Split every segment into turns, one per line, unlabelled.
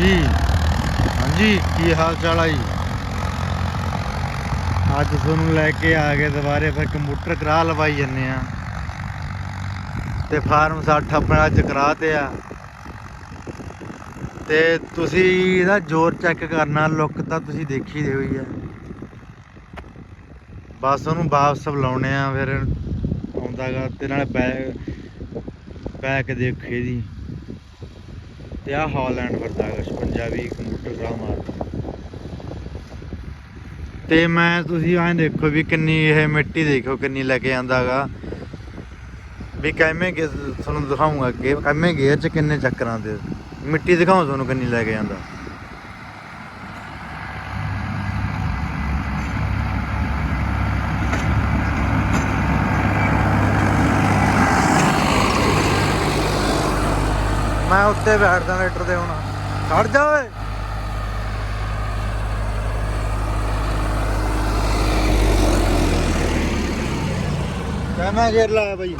ਹਾਂਜੀ। ਹਾਂਜੀ, ਕੀ ਹਾਲ ਚਾਲ ਆ ਜੀ? ਅੱਜ ਤੁਹਾਨੂੰ ਲੈ ਕੇ ਆ ਗਏ ਦੁਬਾਰੇ, ਫਿਰ ਕੰਪਿਊਟਰ ਕਰਾ ਲਵਾਈ ਜੰਨੇ ਆ। ਤੇ ਫਾਰਮ 60 ਆਪਣਾ ਅੱਜ ਕਰਾ ਤੇ ਆ। ਤੇ ਤੁਸੀਂ ਇਹਦਾ ਜ਼ੋਰ ਚੈੱਕ ਕਰਨਾ, ਲੁੱਕ ਤਾਂ ਤੁਸੀਂ ਦੇਖੀ ਦੇ ਹੋਈ ਆ। ਬਸ ਉਹਨੂੰ ਵਾਪਸ ਬੁਲਾਉਣੇ ਆ, ਫਿਰ ਆਉਂਦਾਗਾ ਤੇ ਨਾਲ ਬੈਕ ਬੈਕ ਦੇਖੇ ਦੀ ਤੇ ਆ ਹਾਲੈਂਡ ਫਿਰਦਾ ਹੈਗਾ ਪੰਜਾਬੀ ਕੰਪਿਊਟਰ ਕਰਾ ਤੇ ਮੈਂ, ਤੁਸੀਂ ਐਂ ਦੇਖੋ ਵੀ ਕਿੰਨੀ ਇਹ ਮਿੱਟੀ ਦੇਖੋ, ਕਿੰਨੀ ਲੈ ਕੇ ਆਂਦਾਗਾ। ਵੀ ਕਿਵੇਂ ਕਿ ਤੁਹਾਨੂੰ ਦਿਖਾਉਂਗਾ ਅੱਗੇ ਕਿਵੇਂ ਗੇਅਰ ਚ ਕਿੰਨੇ ਚੱਕਰਾਂ ਦੇ। ਮਿੱਟੀ ਦਿਖਾਉਂ ਤੁਹਾਨੂੰ ਕਿੰਨੀ ਲੈ ਕੇ ਆਂਦਾ। ਮੈਂ ਉੱਤੇ ਬੈਠਦਾ ਰੇਟਰ ਤੇ ਹੁਣ। ਖੜ ਜਾ ਓਏ। ਕਿਵੇਂ ਗੇਰ ਲਾਇਆ ਬਾਈ।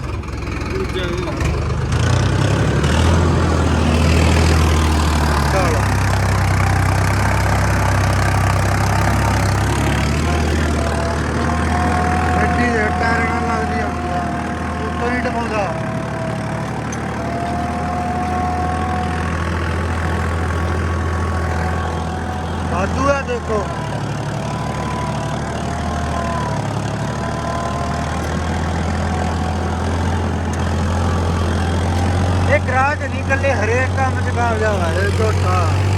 ਚਲ ਮਿੱਟੀ ਦੇ ਟਾਇਰ ਨਾਲ ਲੱਗਦੀ ਆ ਉੱਤੋਂ ਨਹੀਂ ਟਪਾਉਂਦਾ ਵਾਧੂ ਹੈ ਦੇਖੋ। ਇਹ ਗਰਾਜ ਨਹੀਂ ਕੱਲੇ ਹਰੇਕ ਕੰਮ ਚ ਕਾਮਯਾਬ ਹੈ ਇਹ ਝੋਟਾ।